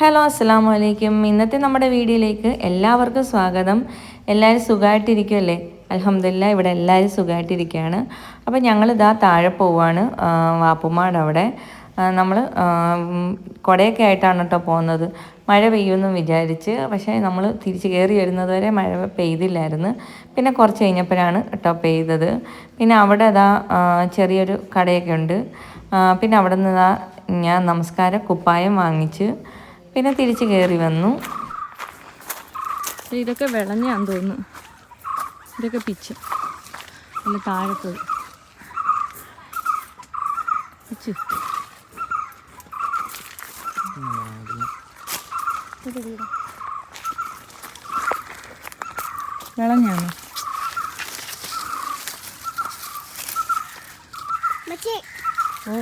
Hello അസ്സാം വലൈക്കും ഇന്നത്തെ നമ്മുടെ വീഡിയോയിലേക്ക് എല്ലാവർക്കും സ്വാഗതം. എല്ലാവരും സുഖമായിട്ടിരിക്കുമല്ലേ അലഹമില്ല ഇവിടെ എല്ലാവരും സുഖമായിട്ടിരിക്കുകയാണ്. അപ്പോൾ ഞങ്ങളിതാ താഴെ പോവാണ്. വാപ്പുമാട് അവിടെ. നമ്മൾ കുടയൊക്കെ ആയിട്ടാണ് കേട്ടോ പോകുന്നത്. മഴ പെയ്യുമെന്ന് വിചാരിച്ച്. പക്ഷേ നമ്മൾ തിരിച്ച് കയറി വരുന്നത് വരെ മഴ പെയ്തില്ലായിരുന്നു. പിന്നെ കുറച്ച് കഴിഞ്ഞപ്പോഴാണ് കേട്ടോ പെയ്തത്. പിന്നെ അവിടെ അതാ ചെറിയൊരു കടയൊക്കെ ഉണ്ട്. പിന്നെ അവിടെ നിന്ന് ഞാൻ നമസ്കാര കുപ്പായം വാങ്ങിച്ച് പിന്നെ തിരിച്ച് കയറി വന്നു. ഇതൊക്കെ വിളഞ്ഞാന്ന് തോന്നുന്നു. ഇതൊക്കെ പിച്ച്. അല്ല താഴത്തത്. പിച്ച്. വിളഞ്ഞാണോ? ഓ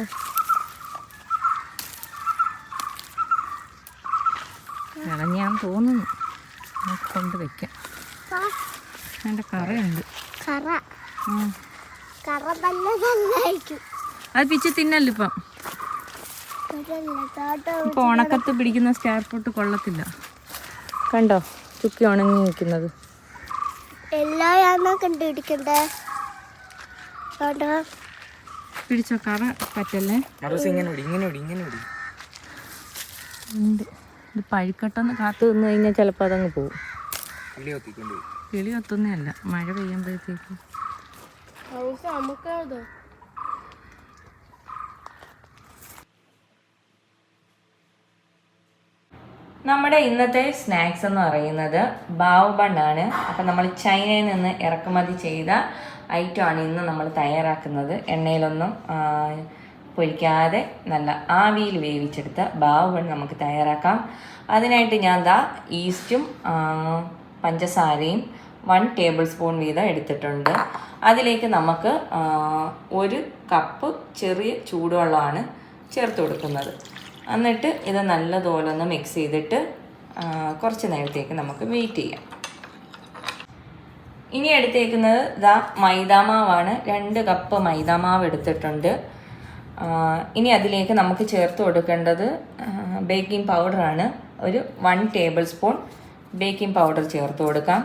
വിളഞ്ഞാന്ന് തോന്നുന്നു കൊണ്ട് വെക്കാം അതിന്റെ കറയുണ്ട്. അത് പിച്ച് തിന്നല്ലോ ഇപ്പം? ഇപ്പൊ ഉണക്കത്ത് പിടിക്കുന്ന സ്റ്റാർ ഫ്രൂട്ട് കൊള്ളത്തില്ല. കണ്ടോ? ചുക്കി ഉണങ്ങി നിൽക്കുന്നത്. പിടിച്ചോ കറ പറ്റല്ലേ? ഇങ്ങനെ ഓടി ഇങ്ങനെ ഓടി ഇങ്ങനെ ഓടി ഉണ്ട്. ഇത് പഴുക്കട്ടെന്ന് കാത്തു നിന്ന് കഴിഞ്ഞാൽ ചിലപ്പോൾ അതങ്ങ് പോകും. കിളി കത്തുന്നതല്ല. മഴ പെയ്യുമ്പോഴത്തേക്ക്. നമ്മുടെ ഇന്നത്തെ സ്നാക്സ് എന്ന് പറയുന്നത് ബാവ് ബണ്ണാണ്. അപ്പം നമ്മൾ ചൈനയിൽ നിന്ന് ഇറക്കുമതി ചെയ്ത ഐറ്റമാണ് ഇന്ന് നമ്മൾ തയ്യാറാക്കുന്നത്. എണ്ണയിലൊന്നും പൊരിക്കാതെ നല്ല ആവിയിൽ വേവിച്ചെടുത്ത ബാവ് ബണ് നമുക്ക് തയ്യാറാക്കാം. അതിനായിട്ട് ഞാൻ ദാ ഈസ്റ്റും പഞ്ചസാരയും വൺ ടേബിൾ സ്പൂൺ വീതം എടുത്തിട്ടുണ്ട്. അതിലേക്ക് നമുക്ക് ഒരു കപ്പ് ചെറിയ ചൂടുവെള്ളമാണ് ചേർത്ത് കൊടുക്കുന്നത്. എന്നിട്ട് ഇത് നല്ലതുപോലെ ഒന്ന് മിക്സ് ചെയ്തിട്ട് കുറച്ച് നേരത്തേക്ക് നമുക്ക് വെയിറ്റ് ചെയ്യാം. ഇനി എടുത്തേക്കുന്നത് ഇതാ മൈദാമാവാണ്. രണ്ട് കപ്പ് മൈദാമാവ് എടുത്തിട്ടുണ്ട്. ഇനി അതിലേക്ക് നമുക്ക് ചേർത്ത് കൊടുക്കേണ്ടത് ബേക്കിംഗ് പൗഡറാണ് ഒരു one table spoon baking powder ചേർത്ത് കൊടുക്കാം.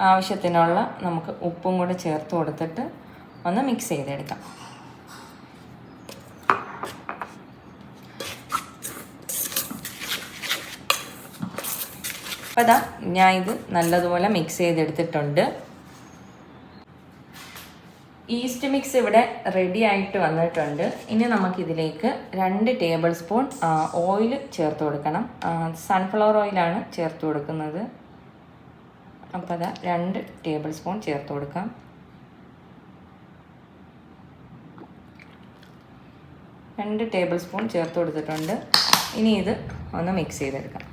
ആവശ്യത്തിനുള്ള നമുക്ക് ഉപ്പും കൂടെ ചേർത്ത് കൊടുത്തിട്ട് ഒന്ന് മിക്സ് ചെയ്തെടുക്കാം. അപ്പം ഞാൻ ഇത് നല്ലതുപോലെ മിക്സ് ചെയ്തെടുത്തിട്ടുണ്ട്. ഈസ്റ്റ് മിക്സ് ഇവിടെ റെഡി ആയിട്ട് വന്നിട്ടുണ്ട്. ഇനി നമുക്കിതിലേക്ക് രണ്ട് ടേബിൾ സ്പൂൺ ഓയിൽ ചേർത്ത് കൊടുക്കണം. സൺഫ്ലവർ ഓയിലാണ് ചേർത്ത് കൊടുക്കുന്നത്. അപ്പോൾ അതാ രണ്ട് ടേബിൾ സ്പൂൺ ചേർത്ത് കൊടുക്കാം. രണ്ട് ടേബിൾ സ്പൂൺ ചേർത്ത് കൊടുത്തിട്ടുണ്ട്. ഇനി ഇത് ഒന്ന് മിക്സ് ചെയ്തെടുക്കാം.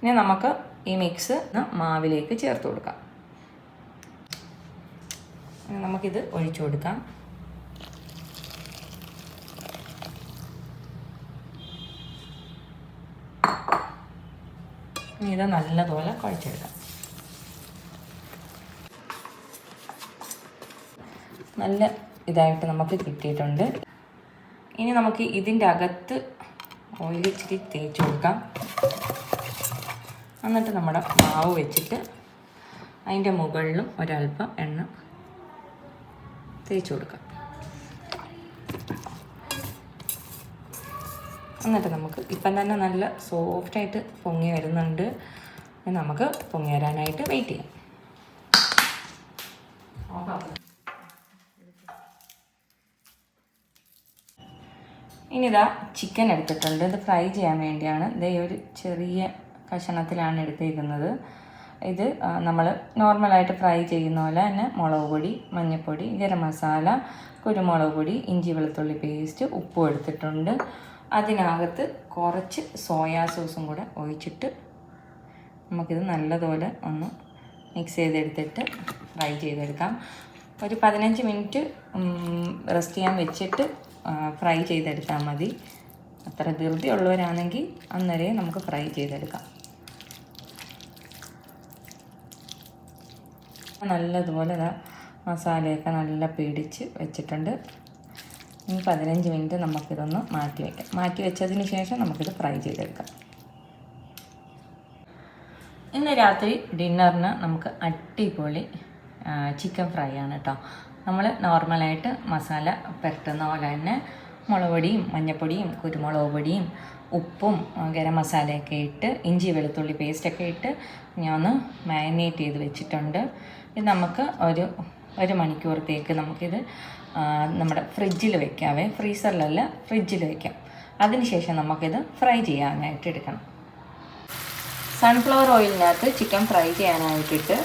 ഇനി നമുക്ക് ഈ മിക്സ് മാവിലേക്ക് ചേർത്ത് കൊടുക്കാം. നമുക്കിത് ഒഴിച്ചു കൊടുക്കാം. ഇത് നല്ലതുപോലെ കുഴച്ചെടുക്കാം. നല്ല ഇതായിട്ട് നമുക്ക് കിട്ടിയിട്ടുണ്ട്. ഇനി നമുക്ക് ഇതിന്റെ അകത്ത് ഓയിൽ ഇച്ചിരി തേച്ച് കൊടുക്കാം. എന്നിട്ട് നമ്മുടെ മാവ് വെച്ചിട്ട് അതിന്റെ മുകളിലും ഒരല്പം എണ്ണ തേച്ച് കൊടുക്കാം. എന്നിട്ട് നമുക്ക് ഇപ്പം തന്നെ നല്ല സോഫ്റ്റായിട്ട് പൊങ്ങി വരുന്നുണ്ട്. നമുക്ക് പൊങ്ങി വരാനായിട്ട് വെയിറ്റ് ചെയ്യാം. ഇനിതാ ചിക്കൻ എടുത്തിട്ടുണ്ട്. ഇത് ഫ്രൈ ചെയ്യാൻ വേണ്ടിയാണ്. ഇതേ ഒരു ചെറിയ കഷണത്തിലാണ് എടുത്തിരിക്കുന്നത് ഇത് നമ്മൾ നോർമലായിട്ട് ഫ്രൈ ചെയ്യുന്ന പോലെ തന്നെ മുളക് പൊടി മഞ്ഞൾപ്പൊടി ഗരം മസാല കുരുമുളക് പൊടി ഇഞ്ചി വെളുത്തുള്ളി പേസ്റ്റ് ഉപ്പും എടുത്തിട്ടുണ്ട്. അതിനകത്ത് കുറച്ച് സോയാ സോസും കൂടെ ഒഴിച്ചിട്ട് നമുക്കിത് നല്ലതുപോലെ ഒന്ന് മിക്സ് ചെയ്തെടുത്തിട്ട് ഫ്രൈ ചെയ്തെടുക്കാം. ഒരു പതിനഞ്ച് മിനിറ്റ് റെസ്റ്റ് ചെയ്യാൻ വെച്ചിട്ട് ഫ്രൈ ചെയ്തെടുത്താൽ മതി. അത്ര ധൃതി ഉള്ളവരാണെങ്കിൽ അന്നേരം നമുക്ക് ഫ്രൈ ചെയ്തെടുക്കാം. നല്ലതുപോലെ ഇതാ മസാലയൊക്കെ നല്ല പിടിച്ച് വെച്ചിട്ടുണ്ട്. ഇനി പതിനഞ്ച് മിനിറ്റ് നമുക്കിതൊന്ന് മാറ്റി വയ്ക്കാം മാറ്റി വെച്ചതിന് ശേഷം നമുക്കിത് ഫ്രൈ ചെയ്തെടുക്കാം. ഇന്ന് രാത്രി ഡിന്നറിന് നമുക്ക് അടിപൊളി ചിക്കൻ ഫ്രൈ ആണ് കേട്ടോ നമ്മൾ നോർമലായിട്ട് മസാല പുരട്ടുന്ന പോലെ തന്നെ മുളക് പൊടിയും മഞ്ഞൾപ്പൊടിയും കുരുമുളക് പൊടിയും ഉപ്പും ഗരം മസാലയൊക്കെ ഇട്ട് ഇഞ്ചി വെളുത്തുള്ളി പേസ്റ്റൊക്കെ ഇട്ട് ഞാൻ ഒന്ന് മാരിനേറ്റ് ചെയ്ത് വെച്ചിട്ടുണ്ട്. ഇത് നമുക്ക് ഒരു ഒരു മണിക്കൂറത്തേക്ക് നമുക്കിത് നമ്മുടെ ഫ്രിഡ്ജിൽ വെക്കാവേ. ഫ്രീസറിലല്ല ഫ്രിഡ്ജിൽ വെക്കാം. അതിനുശേഷം നമുക്കിത് ഫ്രൈ ചെയ്യാനായിട്ട് എടുക്കണം. സൺഫ്ലവർ ഓയിലിനകത്ത് ചിക്കൻ ഫ്രൈ ചെയ്യാനായിട്ടിട്ട്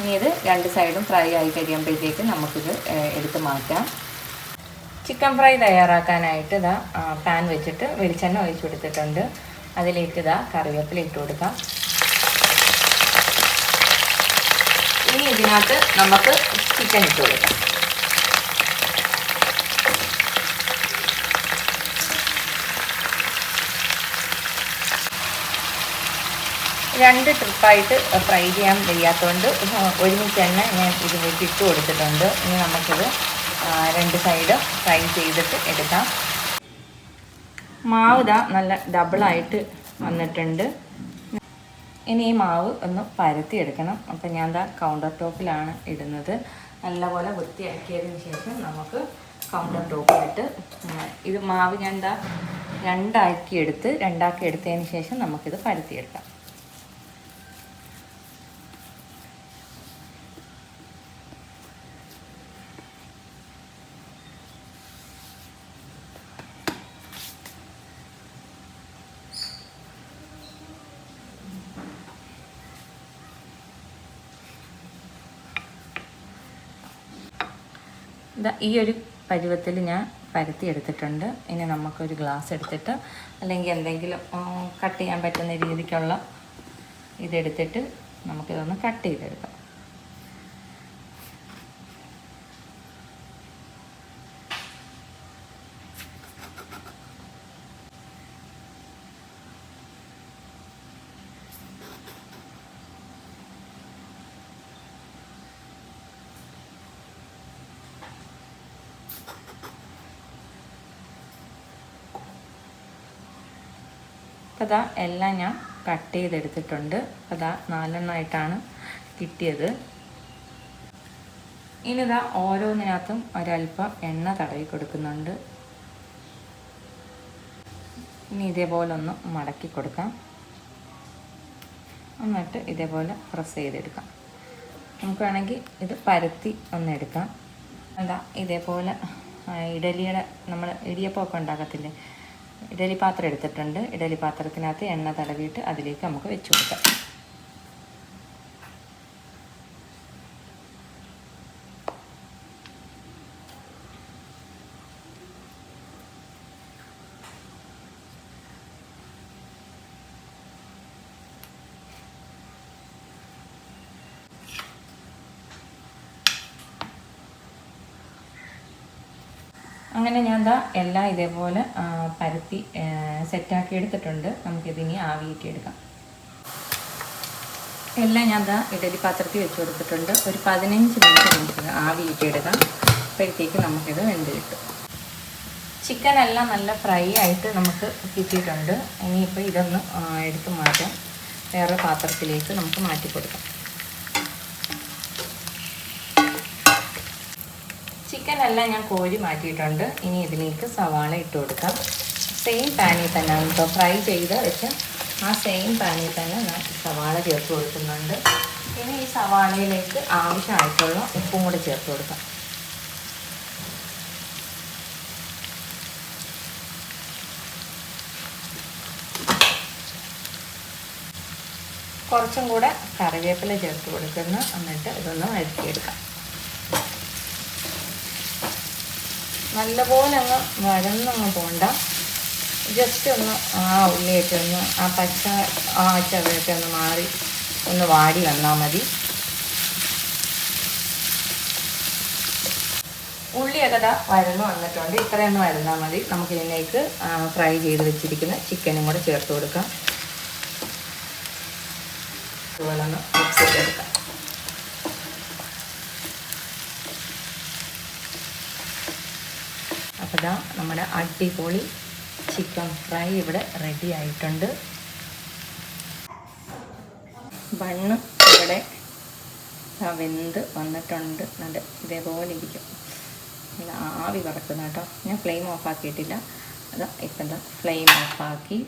ഇനി ഇത് രണ്ട് സൈഡും ഫ്രൈ ആയി കഴിയുമ്പോഴത്തേക്ക് നമുക്കിത് എടുത്ത് മാറ്റാം. ചിക്കൻ ഫ്രൈ തയ്യാറാക്കാനായിട്ട് ഇതാ പാൻ വെച്ചിട്ട് വെളിച്ചെണ്ണ ഒഴിച്ചു കൊടുത്തിട്ടുണ്ട്. അതിലേക്ക് ഇതാ കറിവേപ്പില ഇട്ട് കൊടുക്കാം. ഇതിനകത്ത് നമുക്ക് ചിക്കൻ ഇട്ട് കൊടുക്കാം. രണ്ട് ട്രിപ്പായിട്ട് ഫ്രൈ ചെയ്യാൻ വയ്യാത്തതുകൊണ്ട് ഒരുമിച്ച് തന്നെ ഞാൻ ഇതിലേക്ക് ഇട്ട് കൊടുത്തിട്ടുണ്ട്. ഇനി നമുക്കിത് രണ്ട് സൈഡും ഫ്രൈ ചെയ്തിട്ട് എടുക്കാം. മാവ് ഇതാ നല്ല ഡബിളായിട്ട് വന്നിട്ടുണ്ട്. ഇനി ഈ മാവ് ഒന്ന് പരത്തി എടുക്കണം. അപ്പം ഞാൻ ദാ കൗണ്ടർ ടോപ്പിലാണ് ഇടുന്നത്. നല്ലപോലെ വൃത്തിയാക്കിയതിന് ശേഷം നമുക്ക് കൗണ്ടർ ടോപ്പിലിട്ട് ഇത് മാവ് ഞാൻ ദാ രണ്ടാക്കി എടുത്ത് രണ്ടാക്കി എടുത്തതിന് ശേഷം നമുക്കിത് പരത്തിയെടുക്കാം. ഈ ഒരു പരുവത്തിൽ ഞാൻ പരത്തി എടുത്തിട്ടുണ്ട്. ഇനി നമുക്കൊരു ഗ്ലാസ് എടുത്തിട്ട് അല്ലെങ്കിൽ എന്തെങ്കിലും കട്ട് ചെയ്യാൻ പറ്റുന്ന രീതിക്കുള്ള ഇതെടുത്തിട്ട് നമുക്കിതൊന്ന് കട്ട് ചെയ്തെടുക്കാം. അതാ എല്ലാം ഞാൻ കട്ട് ചെയ്തെടുത്തിട്ടുണ്ട്. അതാ നാലെണ്ണമായിട്ടാണ് കിട്ടിയത്. ഇനിതാ ഓരോന്നിനകത്തും ഒരല്പം എണ്ണ തടവി കൊടുക്കുന്നുണ്ട്. ഇനി ഇതേപോലെ ഒന്ന് മടക്കി കൊടുക്കാം. എന്നിട്ട് ഇതേപോലെ പ്രസ് ചെയ്തെടുക്കാം. നമുക്ക് വേണമെങ്കിൽ ഇത് പരത്തി ഒന്ന് എടുക്കാം. എന്താ ഇതേപോലെ ഇഡലിയുടെ നമ്മൾ ഇടിയപ്പമൊക്കെ ഉണ്ടാക്കത്തില്ലേ? ഇഡലി പാത്രം എടുത്തിട്ടുണ്ട്. ഇഡലി പാത്രത്തിനകത്ത് എണ്ണ തടവിയിട്ട് അതിലേക്ക് നമുക്ക് വെച്ച് കൊടുക്കാം. അങ്ങനെ ഞാൻ ദാ എല്ലാം ഇതേപോലെ പരത്തി സെറ്റാക്കി എടുത്തിട്ടുണ്ട്. നമുക്കിതിനി ആവിയിട്ട് എടുക്കാം. എല്ലാം ഞാൻ ദാ ഇഡലി പാത്രത്തിൽ വെച്ച് കൊടുത്തിട്ടുണ്ട്. ഒരു പതിനഞ്ച് മിനിറ്റ് നമുക്ക് ആവിയിട്ട് എടുക്കാം. അപ്പോഴത്തേക്ക് നമുക്കിത് വെന്ത് കിട്ടും. ചിക്കൻ എല്ലാം നല്ല ഫ്രൈ ആയിട്ട് നമുക്ക് കിട്ടിയിട്ടുണ്ട്. ഇനിയിപ്പോൾ ഇതൊന്ന് എടുത്ത് മാറ്റാം. വേറെ പാത്രത്തിലേക്ക് നമുക്ക് മാറ്റി കൊടുക്കാം ചിക്കൻ എല്ലാം ഞാൻ കോരി മാറ്റിയിട്ടുണ്ട്. ഇനി ഇതിലേക്ക് സവാള ഇട്ട് കൊടുക്കാം. സെയിം പാനിൽ തന്നെ ഇപ്പോൾ ഫ്രൈ ചെയ്ത് വെച്ച്. ആ സെയിം പാനിൽ തന്നെ ഞാൻ സവാള ചേർത്ത് കൊടുക്കുന്നുണ്ട്. ഇനി ഈ സവാളയിലേക്ക് ആവശ്യമായിട്ടുള്ള ഉപ്പും കൂടി ചേർത്ത് കൊടുക്കാം. കുറച്ചും കൂടെ കറിവേപ്പില ചേർത്ത് കൊടുക്കുന്നു. എന്നിട്ട് ഇതൊന്ന് വഴറ്റിയെടുക്കാം. നല്ലപോലെ അങ്ങ് വരന്നങ്ങ് പോണ്ട. ജസ്റ്റ് ഒന്ന് ആ ഉള്ളിയൊക്കെ ഒന്ന് ആ പച്ച ആ ചവയൊക്കെ ഒന്ന് മാറി ഒന്ന് വാടി വന്നാൽ മതി. ഉള്ളിയൊക്കെ ഇതാ വരന്ന് വന്നിട്ടുണ്ട്. ഇത്രയൊന്ന് വരുന്നാൽ മതി. നമുക്ക് ഇതിലേക്ക് ഫ്രൈ ചെയ്ത് വെച്ചിരിക്കുന്ന ചിക്കനും കൂടെ ചേർത്ത് കൊടുക്കാം. അതുപോലെ ഒന്ന് മിക്സ് ചെയ്തെടുക്കാം. ഇതാ നമ്മുടെ അടിപൊളി ചിക്കൻ ഫ്രൈ ഇവിടെ റെഡി ആയിട്ടുണ്ട്. ബണ്ണ് ഇവിടെ വെന്ത് വന്നിട്ടുണ്ട്. നല്ല ഇതേപോലെ ഇരിക്കും. നല്ല ആവി പറക്കുന്ന കേട്ടോ. ഞാൻ ഫ്ലെയിം ഓഫാക്കിയിട്ടില്ല അതാ ഇപ്പം എന്താ ഫ്ലെയിം ഓഫാക്കി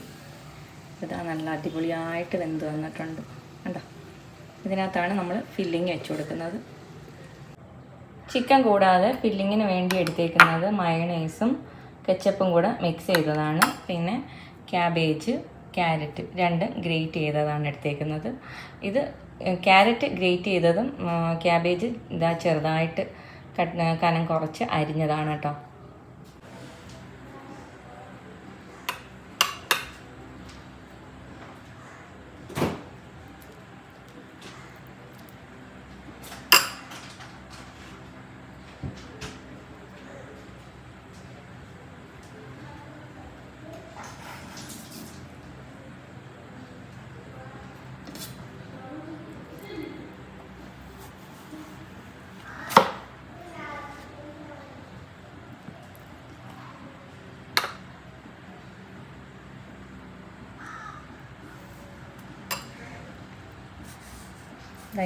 ഇതാ നല്ല അടിപൊളിയായിട്ട് വെന്ത് വന്നിട്ടുണ്ട്. കണ്ടോ? ഇതിനകത്താണ് നമ്മൾ ഫില്ലിങ് വെച്ച് കൊടുക്കുന്നത്. ചിക്കൻ കൂടാതെ ഫില്ലിങ്ങിന് വേണ്ടി എടുത്തേക്കുന്നത് മയണൈസും കെച്ചപ്പും കൂടെ മിക്സ് ചെയ്തതാണ്. പിന്നെ ക്യാബേജ് ക്യാരറ്റ് രണ്ട് ഗ്രേറ്റ് ചെയ്തതാണ് എടുത്തേക്കുന്നത്. ഇത് ക്യാരറ്റ് ഗ്രേറ്റ് ചെയ്തതും ക്യാബേജ് ഇതാ ചെറുതായിട്ട് കനം കുറച്ച് അരിഞ്ഞതാണ് കേട്ടോ.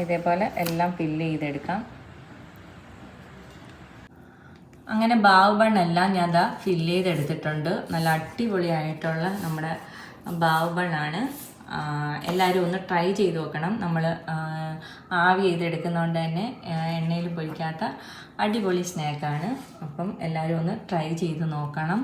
ഇതേപോലെ എല്ലാം ഫില്ല് ചെയ്തെടുക്കാം. അങ്ങനെ ബാവ് ബൺ എല്ലാം ഞാൻ ദാ ഫില്ല് ചെയ്തെടുത്തിട്ടുണ്ട്. നല്ല അടിപൊളിയായിട്ടുള്ള നമ്മുടെ ബാവ് ബൺ ആണ്. എല്ലാവരും ഒന്ന് ട്രൈ ചെയ്ത് നോക്കണം. നമ്മൾ ആവി ചെയ്തെടുക്കുന്നതുകൊണ്ട് തന്നെ എണ്ണയിൽ പൊരിക്കാത്ത അടിപൊളി സ്നാക്കാണ് അപ്പം എല്ലാവരും ഒന്ന് ട്രൈ ചെയ്ത് നോക്കണം.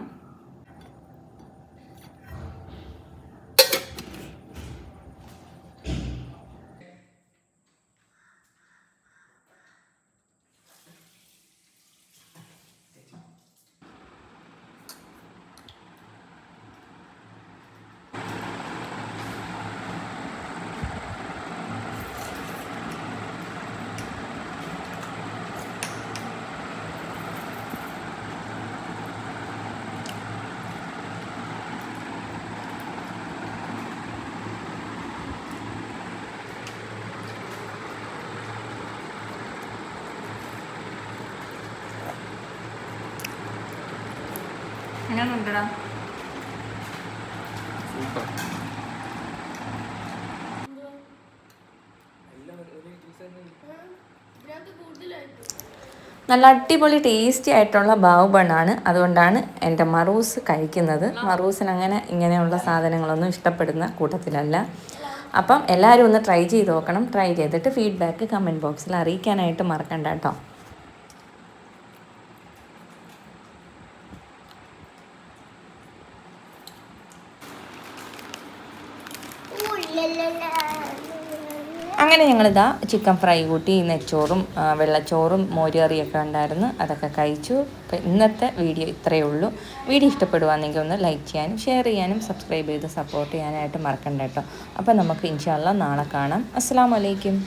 എങ്ങനെ ഉണ്ടടാ സൂപ്പർ. നല്ല അടിപൊളി ടേസ്റ്റി ആയിട്ടുള്ള ബാവുബണ്ണാണ് അതുകൊണ്ടാണ് എന്റെ മറൂസ് കഴിക്കുന്നത്. മറൂസിന് അങ്ങനെ ഇങ്ങനെയുള്ള സാധനങ്ങളൊന്നും ഇഷ്ടപ്പെടുന്ന കൂട്ടത്തിലല്ല. അപ്പം എല്ലാവരും ഒന്ന് ട്രൈ ചെയ്ത് നോക്കണം. ട്രൈ ചെയ്തിട്ട് ഫീഡ്ബാക്ക് കമന്റ് ബോക്സിൽ അറിയിക്കാനായിട്ട് മറക്കണ്ട കേട്ടോ. അങ്ങനെ ഞങ്ങളിതാ ചിക്കൻ ഫ്രൈ കൂട്ടി നെച്ചോറും വെള്ളച്ചോറും മോരുകറിയൊക്കെ ഉണ്ടായിരുന്നു. അതൊക്കെ കഴിച്ചു. അപ്പം ഇന്നത്തെ വീഡിയോ ഇത്രയേ ഉള്ളൂ. വീഡിയോ ഇഷ്ടപ്പെടുവാണെങ്കിൽ ഒന്ന് ലൈക്ക് ചെയ്യാനും ഷെയർ ചെയ്യാനും സബ്സ്ക്രൈബ് ചെയ്ത് സപ്പോർട്ട് ചെയ്യാനായിട്ട് മറക്കണ്ട കേട്ടോ. അപ്പോൾ നമുക്ക് ഇൻഷാല്ല നാളെ കാണാം. അസ്സാം വലൈക്കും